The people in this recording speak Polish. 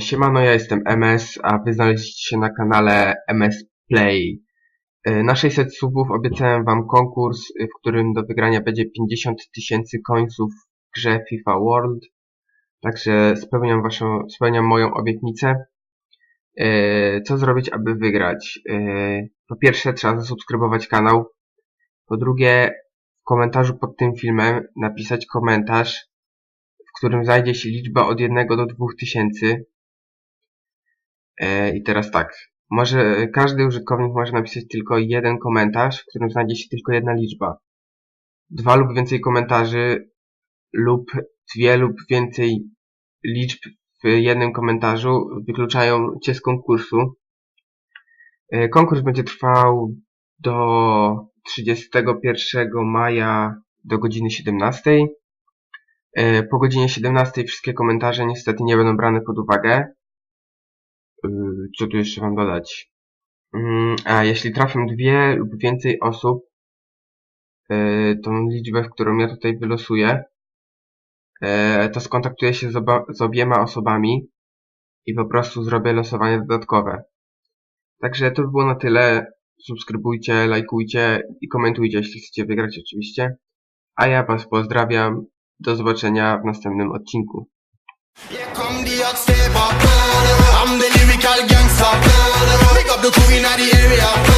siemano, ja jestem MS, a wy znaleźliście się na kanale MS Play. Y, Na 600 subów obiecałem wam konkurs, y, w którym do wygrania będzie 50 tysięcy końców w grze FIFA World. Także spełniam waszą, spełniam moją obietnicę. Y, Co zrobić, aby wygrać? Po pierwsze, trzeba zasubskrybować kanał. Po drugie, w komentarzu pod tym filmem napisać komentarz, w którym znajdzie się liczba od 1 do 2000. E, I teraz tak, może każdy użytkownik może napisać tylko jeden komentarz, w którym znajdzie się tylko jedna liczba. Dwa lub więcej komentarzy lub dwie lub więcej liczb w jednym komentarzu wykluczają cię z konkursu. E, Konkurs będzie trwał do 31 maja do godziny 17. E, Po godzinie 17 wszystkie komentarze niestety nie będą brane pod uwagę. Y, Co tu jeszcze wam dodać? Mm, A jeśli trafią dwie lub więcej osób, y, tą liczbę, w którą ja tutaj wylosuję, y, to skontaktuję się z, z obiema osobami i po prostu zrobię losowanie dodatkowe. Także to by było na tyle. Subskrybujcie, lajkujcie i komentujcie, jeśli chcecie wygrać oczywiście. A ja was pozdrawiam. Do zobaczenia w następnym odcinku. typical gangster. Pick up the queen of the area.